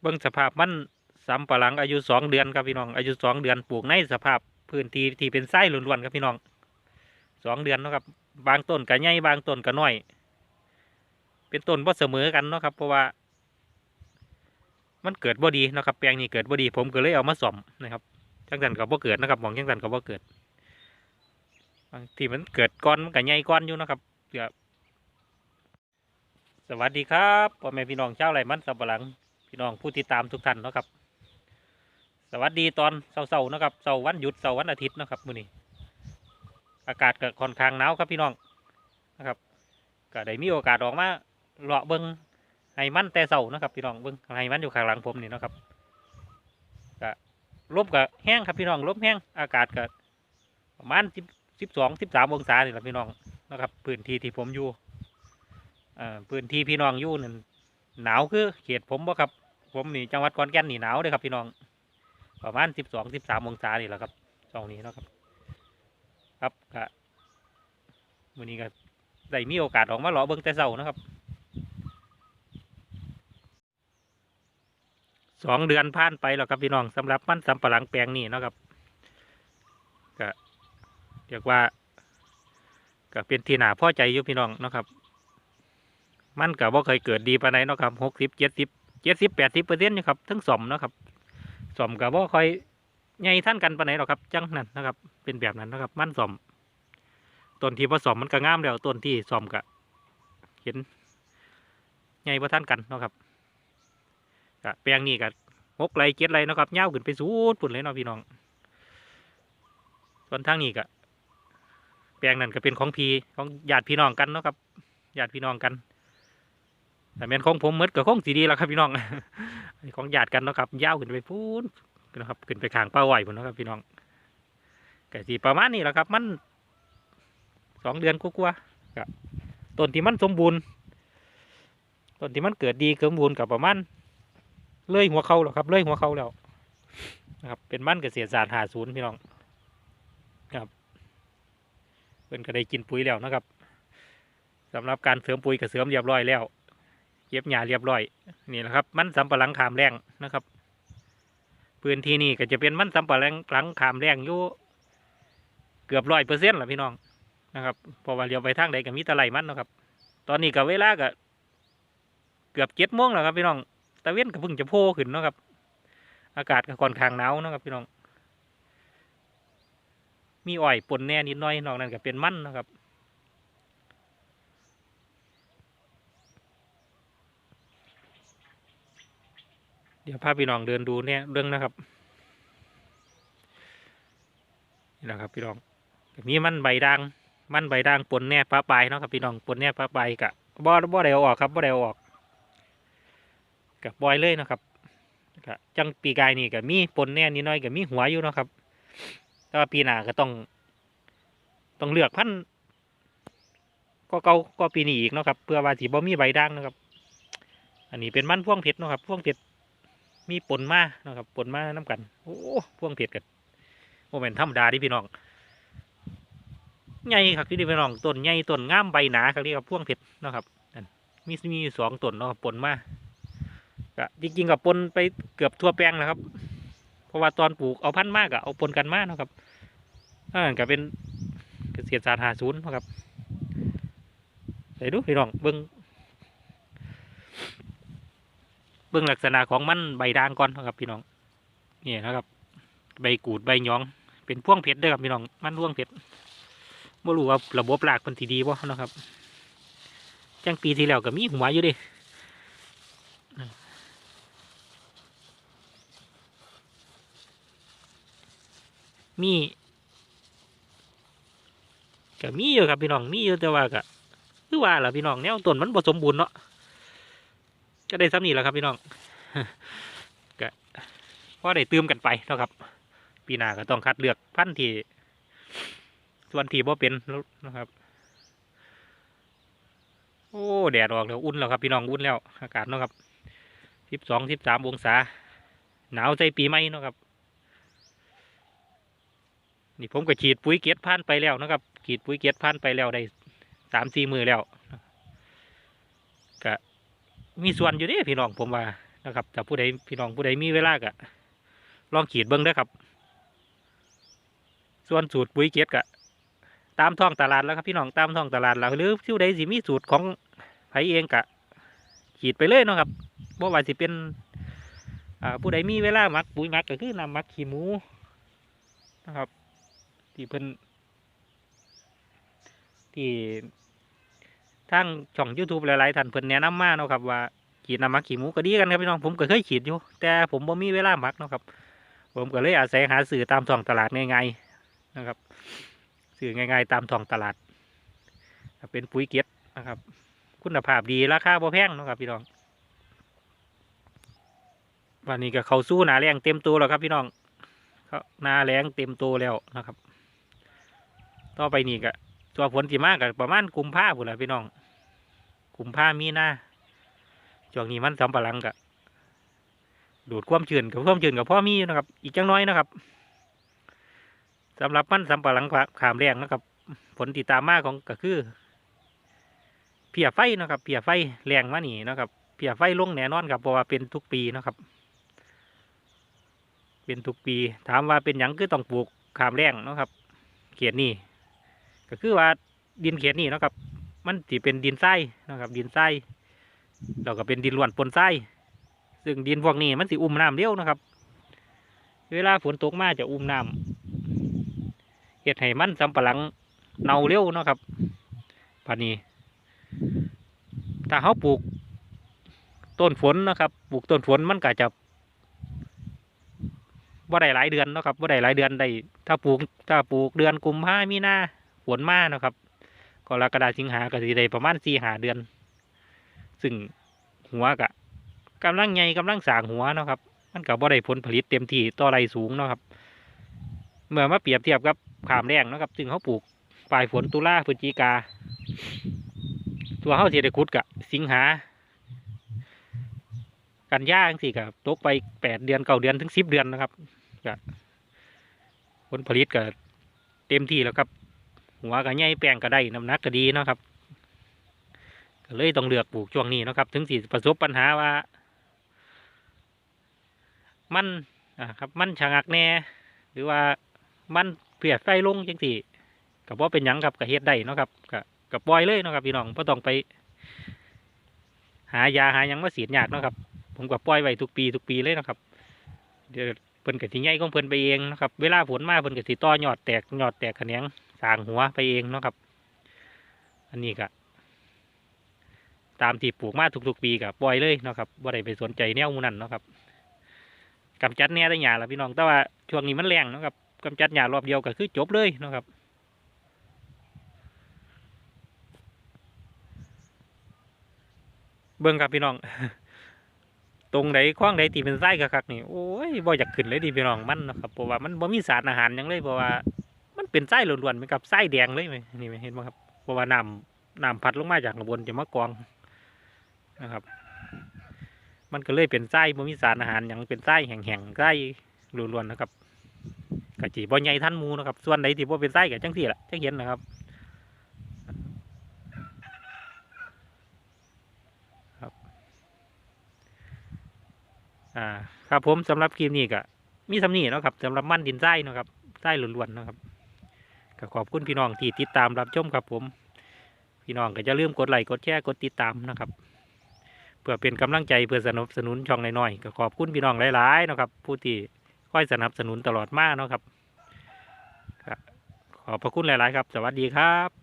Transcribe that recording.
เบิ่งสภาพมันสำปะหลังอายุสองเดือนครับพี่น้อง อายุสองเดือนปลูกในสภาพพื้นที่ที่เป็นไส้ล้วนๆครับพี่น้องสองเดือนเนาะครับ บางต้นก็ใหญ่บางต้นก็น้อย เป็นต้นบ่เสมอกันเนาะครับ เพราะว่า มันเกิดบ่ดีเนาะครับแปลงนี้เกิดบ่ดี ผมก็เลยเอามาซ่อมนะครับจังสันก็บ่เกิดนะครับมองจังสันก็บ่เกิดบางที่มันเกิดก้อนมันก็ใหญ่ก้อนอยู่นะครับเดี๋ยวสวัสดีครับพ่อแม่พี่น้องชาวไร่มันสับปะหลัง พี่น้องผู้ติดตามทุกท่านนะครับ สวัสดีตอนเช้าๆเนะครับเช้าวันหยุดเช้าวันอาทิตย์นะครับมื้อนี้ อากาศก็ค่อนข้างหนาวครับพี่น้องนะครับก็ได้มีโอกาสออกมาเลาะเบิ้งให้มันแต่เช้านะครับพี่น้องเบิ้งให้มันอยู่ข้างหลังผมนี่นะครับก็ลมก็แห้งครับพี่น้องลมแห้งอากาศก็ประมาณสิบสิบสองสิบสามองศานี่แหละพี่น้องนะครับพื้นที่ที่ผมอยู่อ่าพื้นที่พี่น้องอยู่นั่นหนาวคือเขตผมบ่ครับ ผมนี่จังหวัดขอนแก่นนี่หนาวเลยครับพี่น้อง ประมาณสิบสองสิบสามองศานี่แหละครับช่วงนี้เนาะครับ ครับก็วันนี้ก็ได้มีโอกาสออกมาเลาะเบิ้งแต่เช้านะครับสองเดือนผ่านไปแล้วครับพี่น้องสำหรับมันสำปะหลังแปลงนี่นะครับก็เรียกว่าก็เป็นที่หนาพอใจอยู่พี่น้องนะครับ มันก็บ่เคยเกิดดีปานใดเนะครับหกสิบเจ็ดสิบ เจ็ดสิบแปดสิบเปอร์เซ็นต์นะครับทั้งสมนะครับสมก็บ่ค่อยใหญ่ท่านกันปานหรอกครับจังนั้นนะครับ เป็นแบบนั้นนะครับ มันสมต้นที่ผสมมันก็งามแล้วต้นที่สมก็เห็นใหญ่พท่านกันเนาะครับก็แปลงนี้ก็หกไรเจ็ดไรเนาะครับยาวขึ้นไปสูดปุ่นเลยเนาะพี่น้องส่วนทางนี้ก็แปลงนั้นก็เป็นของพีของญาติพี่น้องกันเนาะครับญาติพี่น้องกัน แต่แม่นของผมหมดก็คงสีดีแล้วครับพี่น้องนี่ของญาติกันนะครับยาวขึ้นไปพูนนะครับขึ้นไปขางป้าไหวพุ่นะครับพี่น้องก็สีประมาณนี้แหละครับ มันสองเดือนกว่าๆกับต้นที่มันสมบูรณ์ต้นที่มันเกิดดีเกิดสมบูรณ์กับประมาณเลื่อยหัวเขาแล้วครับเลื่อยหัวเขาแล้วนะครับ เป็นมันเกษตรศาสตร์หาศูนย์พี่น้องครับเพิ่นก็ได้กินปุ๋ยแล้วนะครับสำหรับการเสริมปุ๋ยก็เสริมเรียบร้อยแล้ว เก็บหญ้าเรียบร้อยนี่แหละครับ มันสำปะหลังขามแรงนะครับ พื้นที่นี่ก็จะเป็นมันสำปะหลังหลังขามแรงอยู่เกือบร้อยเปอร์เซ็นต์ละพี่น้องนะครับเพอว่าเลี้ยวไปทางใดก็มีตะไลมันนะครับ ตอนนี้ก็เวลาก็เกือบเจ็ดโมงแล้วครับพี่น้องตะเวนก็เพิ่งจะโผล่ขึ้นนะครับ อากาศก็ค่อนข้างหนาวนะครับพี่น้อง มีอ้อยปนแน่นิดหน้อยนอกนั้นก็เป็นมันนะครับ ดี๋ยวพาพี่น้องเดินดูเนี่ยเรื่องนะครับนี่แหละครับพี่น้องมีมันใบด่าง มันใบด่างปนแน่ปลาปลายเนาะครับพี่น้องปนแน่ปลาปลายกะบ่บ่ได้เอาออกครับบ่ได้เอาออกกับบอยเลยนะครับก็จังปีกายนี่ก็มีปนแน่นิดหน้อยก็มีหัวอยู่นะครับแต่ว่าปีหน้าก็ต้อง ต้องเลือกพันก็เก่าก็ปีนี้อีกเนาะครับเพื่อว่าสิบ่มีใบด่างนะครับ อันนี้เป็นมันพ่วงเพชรเนาะครับพ่วงเพชร มีปนมาเนะครับปนมาน้ำกัน โอ้พ่วงเผ็ดกันโมเมนธรรมดาดิพี่น้องใหญ่ครับที่พี่น้องต้นใหญ่ต้นงามใบหนาครับเรียกว่าพ่วงเผ็ดเนะครับอันมีมีสองต้นเนาะครับปนมาก็จริงๆกับปนไปเกือบทั่วแปลงแล้วครับ เพราะว่าตอนปลูกเอาพันธุ์มากอะเอาปนกันมาเนะครับอ่าก็เป็นเกษตรศาสตร์หาศูนย์นะครับใส่ดูพี่น้องเบิ้ง เบื้องลักษณะของมันใบด่างก่อนนะครับพี่น้องนี่นะครับ ใบกูดใบยอง เป็นพ่วงเพชรด้วยครับพี่น้องมันพ่วงเพชรไม่รู้ว่าระบบรากมันทีดีบ่นะครับจังปีที่แล้วก็มีหัวอยู่ดิมีก็มีอยู่ครับพี่น้องมีอยู่แต่ว่าก็คือว่าล่ะพี่น้องแนวต้นมันผสมบูรณ์เนาะ ก็ได้ซ้ำนี่แหละครับพี่น้องก็พอได้เติมกันไปนะครับ ปีหน้าก็ต้องคัดเลือกพันธุ์ที่ส่วนที่บ่เป็นนะครับ โอ้แดดออกแล้วอุ่นแล้วครับพี่น้องอุ่นแล้ว อากาศนะครับสิบสองสิบสามองศา หนาวใจปีใหม่นะครับนี่ผมก็ฉีดปุ๋ยเกล็ดพันไปแล้วนะครับฉีดปุ๋ยเกล็ดพันไปแล้วได้สามสี่มือแล้ว มีส่วนอยู่ดิพี่น้องผมว่านะครับแต่ผู้ใดพี่น้องผู้ใดมีเวลาก็ลองขีดเบิ้งเด้ครับ ส่วนสูตรปุ๋ยเกียรติก็ตามท้องตลาดแล้วครับพี่น้องตามท้องตลาดแล้วหรือผู้ใดสิมีสูตรของไผเองก็ขีดไปเลยเนาะครับบ่ว่าสิเป็นผู้ใดมีเวลามักปุ๋ยมักก็คือนำมักขี้หมูนะครับ ที่เพิ่นที่ ทางช่อง YouTube หลายๆท่านเพิ่นแนะนำมาเนาะครับว่าขีดน้ำมักขี้หมูก็ดีกันครับพี่น้องผมก็เคยขีดอยู่ แต่ผมบ่มีเวลามักเนาะครับ ผมก็เลยอาศัยหาสื่อตามท้องตลาดง่ายๆนะครับ สื่อง่ายๆตามท้องตลาด เป็นปุ๋ยเก็ดนะครับ คุณภาพดีราคาบ่แพงเนาะครับพี่น้องวันนี้ก็เขาสู้หนาแรงเต็มตัวแล้วครับพี่น้องเขาหนาแรงเต็มตัวแล้วนะครับ ต่อไปนี่ก็ตัวผลที่มากกับประมาณกุมภาพันแหละพี่น้อง กุมภามีหน้าช่วงนี้มันสำปะหลังกะดูดความชื้นกับความชื้นกับพ่อมีนะครับ อีกจังน้อยนะครับสำหรับมันสำปะหลังขามแรงนะครับ ผลติดตามมาของก็คือ เพียไฟนะครับ เพียไฟแรงมานี่นะครับ เพียไฟลงแน่นอนครับเพราะว่าเป็นทุกปีนะครับ เป็นทุกปี ถามว่าเป็นหยังคือต้องปลูกขามแรงนะครับ เขียนนี่ก็คือว่าดินเขียนนี่นะครับ มันสิเป็นดินทรายนะครับดินทรายเราก็เป็นดินล้วนปนทรายซึ่งดินพวกนี้มันสิอุ้มน้ำเร็วนะครับ เวลาฝนตกมาจะอุ้มน้ำเห็ดให้มันสำปะหลังเน่าเร็วนะครับปานนี้ถ้าเขาปลูกต้นฝนนะครับปลูกต้นฝนมันก็จะว่าได้หลายเดือนนะครับว่าได้หลายเดือนได้ถ้าปลูกถ้าปลูกเดือนกุมภามีนาฝนมาเนะครับ กรกฎาสิงหาก็สิได้ประมาณสี่หาเดือน ซึ่งหัวกะกำลังใหญ่กำลังสางหัวเนาะครับ มันก็บ่ได้ผลผลิตเต็มที่ต่อไรสูงเนาะครับ เมื่อมาเปรียบเทียบกับขามแรงเนาะครับ ซึ่งเขาปลูกปลายฝนตุลาพฤศจิกา ตัวเขาเสียได้คุดกะสิงหา กันยาจังสิกับตกไปแปดเดือนเก้าเดือนถึงสิบเดือนนะครับกะผลผลิตก็เต็มที่แล้วครับ หัวก็ใหญ่แป้งก็ได้น้ำหนักก็ดีเนาะครับก็เลยต้องเลือกปลูกช่วงนี้เนาะครับ ถึงสิประสบปัญหาว่า มันอ่าครับมันชะงักแน่หรือว่ามันเปียกไฟลงจังสิกับว่าเป็นยังครับกับเฮ็ดได้เนาะครับกับกับปล่อยเลยเนาะครับพี่น้องไ่ต้องไป หายาหายังมาเสีดยากเนาะครับ ผมก็ปล่อยไว้ทุกปีทุกปีเลยเนาะครับ เดี๋ยวเพิ่นกสิใหญ่ของเพิ่นไปเองนะครับ เวลาฝนมาเพิ่นกสิต่อยอดแตกยอดแตกแขนง สางหัวไปเองเนาะครับ อันนี้ก็ตามที่ปลูกมาทุกๆปีกับปล่อยเลยเนาะครับว่าได้ไปสนใจแนวมูนั่นเนาะครับกำจัดแน่ได้หยาละพี่น้องแต่ว่าช่วงนี้มันแรงเนาะครับกำจัดหยารอบเดียวก็คือจบเลยเนาะครับเบิ่งครับพี่น้อง ตรงไหนคว้างไหนตีเป็นไส้กะคักนี่โอ้ยบ่อยากขึ้นเลยดิพี่น้องมันเนาะครับเพราะว่ามันบ่มีสารอาหารยังเลยเพราะว่า เป็นไส้ล้วนๆเหมือนกับไส้แดงเลยไหมนี่ไหมเห็นไหมครับเพราะว่าน้ำน้ำพัดลงมาจากข้างบนจะมากองนะครับ มันก็เลยเป็นไส้บ่มีสารอาหารหยังเป็นไส้แห้งๆไส้ล้วนๆนะครับกะจีบ่ใหญ่ท่านมูนะครับ ส่วนไหนที่บ่เป็นไส้ก็จังสี่แหละจังเห็นนะครับอ่าครับผมสำหรับคลิปนี้ก็มีสำนีเนาะครับสำหรับมั่นดินไส้เนาะครับไส้ล้วนๆนะครับ ก็ขอบคุณพี่น้องที่ติดตามรับชมครับผม พี่น้องก็จะลืมกดไลค์กดแชร์กดติดตามนะครับ เพื่อเป็นกำลังใจเพื่อสนับสนุนช่องน้อยๆก็ขอบคุณพี่น้องหลายๆนะครับผู้ที่ค่อยสนับสนุนตลอดมาเนาะครับขอบพระคุณหลาย ๆ ครับ สวัสดีครับ